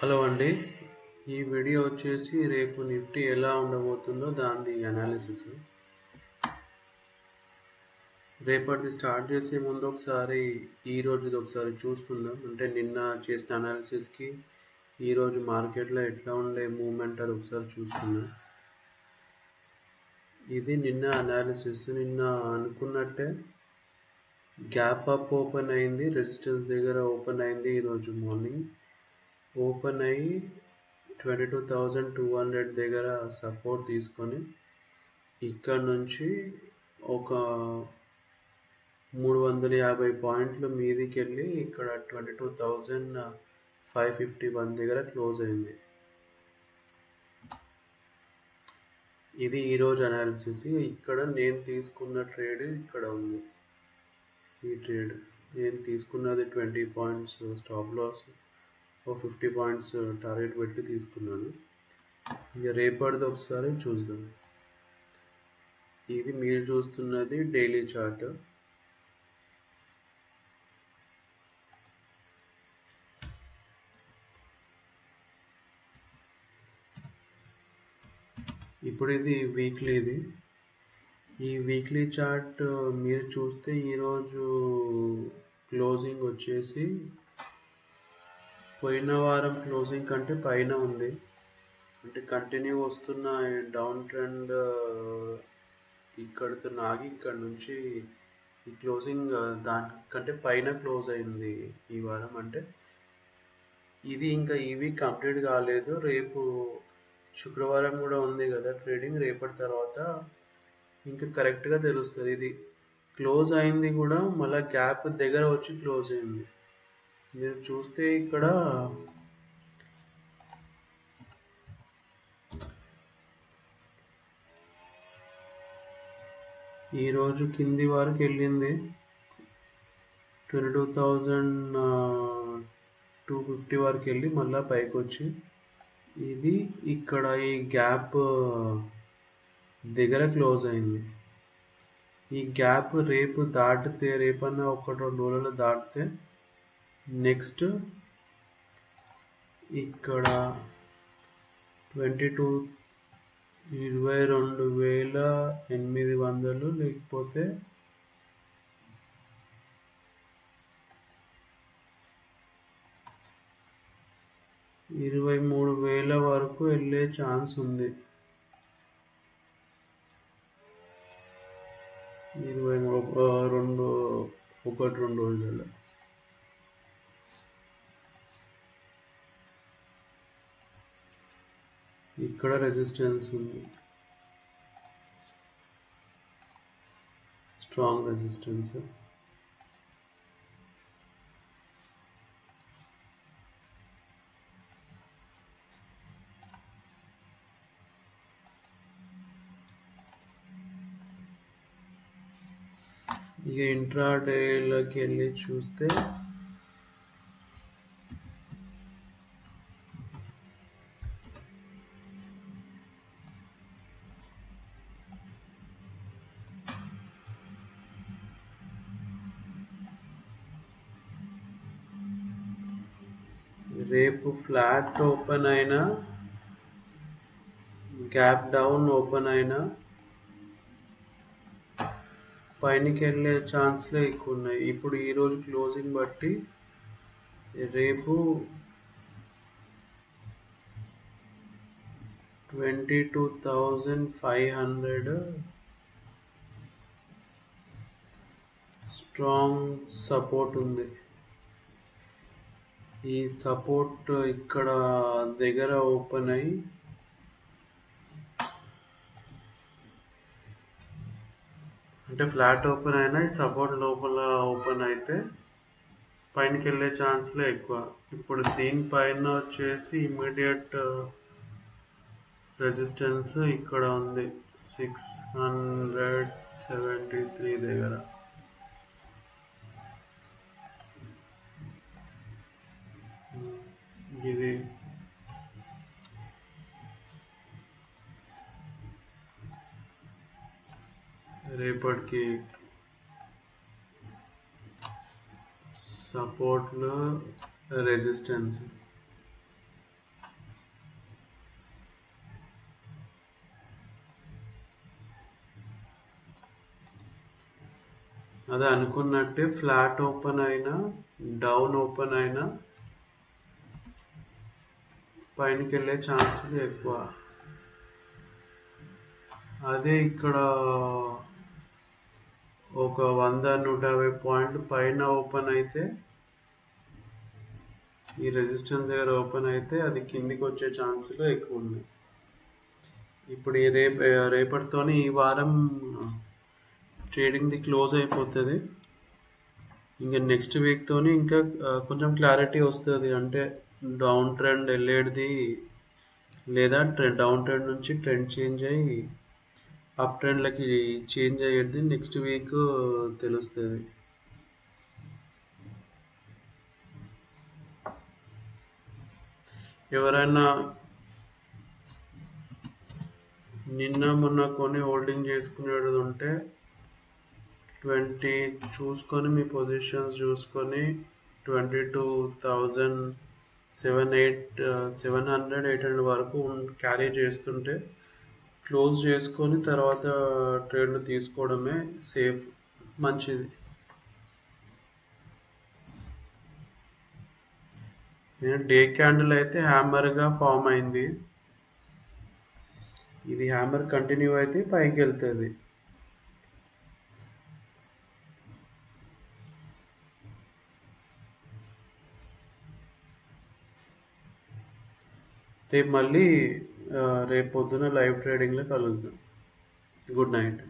Hello అండి. ఈ video వచ్చేసి రేపు నిఫ్టీ ఎలా ఉండబోతుందో దాని అనాలిసిస్ రేపటిది స్టార్ట్ చేసే ముందు ఒకసారి ఈ రోజుది ఒకసారి చూసుకుందాం. అంటే నిన్న చేసిన అనాలిసిస్కి ఈరోజు మార్కెట్లో ఎట్లా ఉండే మూమెంట్ అది ఒకసారి చూసుకుందాం. ఇది నిన్న అనాలిసిస్ నిన్న అనుకున్నట్టే గ్యాప్ అప్ ఓపెన్ అయింది రెసిస్టెన్స్ దగ్గర ఓపెన్ అయింది ఈరోజు మార్నింగ్ ఓపెన్ అయ్యి twenty two thousand two hundred దగ్గర సపోర్ట్ తీసుకొని ఇక్కడ నుంచి ఒక మూడు వందల యాభై పాయింట్లు మీదికి వెళ్ళి ఇక్కడ twenty two thousand five fifty one దగ్గర క్లోజ్ అయింది. ఇది ఈరోజు అనాలిసిస్ ఇక్కడ నేను తీసుకున్న ట్రేడ్ ఇక్కడ ఉంది. ఈ ట్రేడ్ నేను తీసుకున్నది twenty points stop loss. Fifty points target పెట్టి తీసుకున్నాను. ఇక రేపటిది ఒకసారి చూద్దాం. ఇది మీరు చూస్తున్నది డైలీ చార్ట్. ఇప్పుడు ఇది వీక్లీది ఈ వీక్లీ చార్ట్ మీరు చూస్తే ఈరోజు క్లోజింగ్ వచ్చేసి పోయిన వారం క్లోజింగ్ కంటే పైన ఉంది. అంటే కంటిన్యూ వస్తున్న డౌన్ ట్రెండ్ ఇక్కడితో నాగి ఇక్కడ నుంచి ఈ క్లోజింగ్ దానికంటే పైన క్లోజ్ అయింది ఈ వారం. అంటే ఇది ఇంకా ఈ వీక్ కంప్లీట్ కాలేదు. రేపు శుక్రవారం కూడా ఉంది కదా ట్రేడింగ్. రేపటి తర్వాత ఇంకా కరెక్ట్గా తెలుస్తుంది. ఇది క్లోజ్ అయింది కూడా మళ్ళీ గ్యాప్ దగ్గర వచ్చి క్లోజ్ అయింది. మీరు చూస్తే ఇక్కడ ఈరోజు కింది వరకు వెళ్ళింది. Twenty two thousand two fifty వరకు వెళ్ళి మళ్ళీ పైకి వచ్చి. ఇది ఇక్కడ ఈ గ్యాప్ దగ్గర క్లోజ్ అయింది. ఈ గ్యాప్ రేపు దాటితే రేపన్నా ఒక రెండు రోజులు దాటితే నెక్స్ట్ ఇక్కడ ట్వంటీ టూ ఇరవై రెండు వేల ఎనిమిది వందలు లేకపోతే ఇరవై మూడు వేల వరకు వెళ్ళే ఛాన్స్ ఉంది. ఇరవై మూడు రెండు ఒకటి రెండు రోజులలో. ఇక్కడ రెసిస్టెన్స్ ఉంది స్ట్రాంగ్ రెసిస్టెన్స్ ఇక ఇంట్రాడేలోకి వెళ్ళి చూస్తే రేపు ఫ్లాట్ ఓపెన్ అయినా గ్యాప్ డౌన్ ఓపెన్ అయినా పైనకి వెళ్ళే ఛాన్స్లే ఎక్కువ ఉన్నాయి ఇప్పుడు ఈరోజు క్లోజింగ్ బట్టి రేపు twenty two thousand five hundred strong support ఉంది. ఈ సపోర్ట్ ఇక్కడ దగ్గర ఓపెన్ అయ్యి అంటే ఫ్లాట్ ఓపెన్ అయినా ఈ సపోర్ట్ లోపల ఓపెన్ అయితే పైనకి వెళ్ళే ఛాన్స్లే ఎక్కువ. ఇప్పుడు దీనిపైన వచ్చేసి ఇమీడియట్ రెసిస్టెన్స్ ఇక్కడ ఉంది. సిక్స్ హండ్రెడ్ సెవెంటీ త్రీ దగ్గర. ఇప్పటికి సపోర్ట్లో రెసిస్టెన్స్. అదే అనుకున్నట్టే ఫ్లాట్ ఓపెన్ అయినా డౌన్ ఓపెన్ అయినా పైనకి వెళ్ళే ఛాన్స్ ఎక్కువ. అదే ఇక్కడ ఒక వంద నూట యాభై పాయింట్లు పైన ఓపెన్ అయితే ఈ రెసిస్టెన్స్ దగ్గర ఓపెన్ అయితే అది కిందికి వచ్చే ఛాన్సులు ఎక్కువ ఉన్నాయి. ఇప్పుడు ఈ రేపు రేపటితోని ఈ వారం ట్రేడింగ్ది క్లోజ్ అయిపోతుంది. ఇంకా నెక్స్ట్ వీక్తోని ఇంకా కొంచెం క్లారిటీ వస్తుంది. అంటే డౌన్ ట్రెండ్ వెళ్ళేది లేదా ట్రెండ్ డౌన్ ట్రెండ్ నుంచి ట్రెండ్ చేంజ్ అయ్యి అప్ ట్రెండ్లకి చేంజ్ అయ్యేది నెక్స్ట్ వీక్ తెలుస్తుంది. ఎవరైనా నిన్న మొన్న కొని హోల్డింగ్ చేసుకునేది ఉంటే ట్వంటీ చూసుకొని మీ పొజిషన్స్ చూసుకొని twenty two thousand seven eight seven hundred eight hundred వరకు క్యారీ చేస్తుంటే క్లోజ్ చేసుకొని తర్వాత ట్రేడ్లు తీసుకోవడమే సేఫ్ మంచిది. నేను డే క్యాండిల్ అయితే హ్యామర్గా ఫామ్ అయింది. ఇది హ్యామర్ కంటిన్యూ అయితే పైకి వెళ్తుంది. రేపు మళ్ళీ రేపు పొద్దున లైవ్ ట్రేడింగ్లో కలుద్దాం. Good night.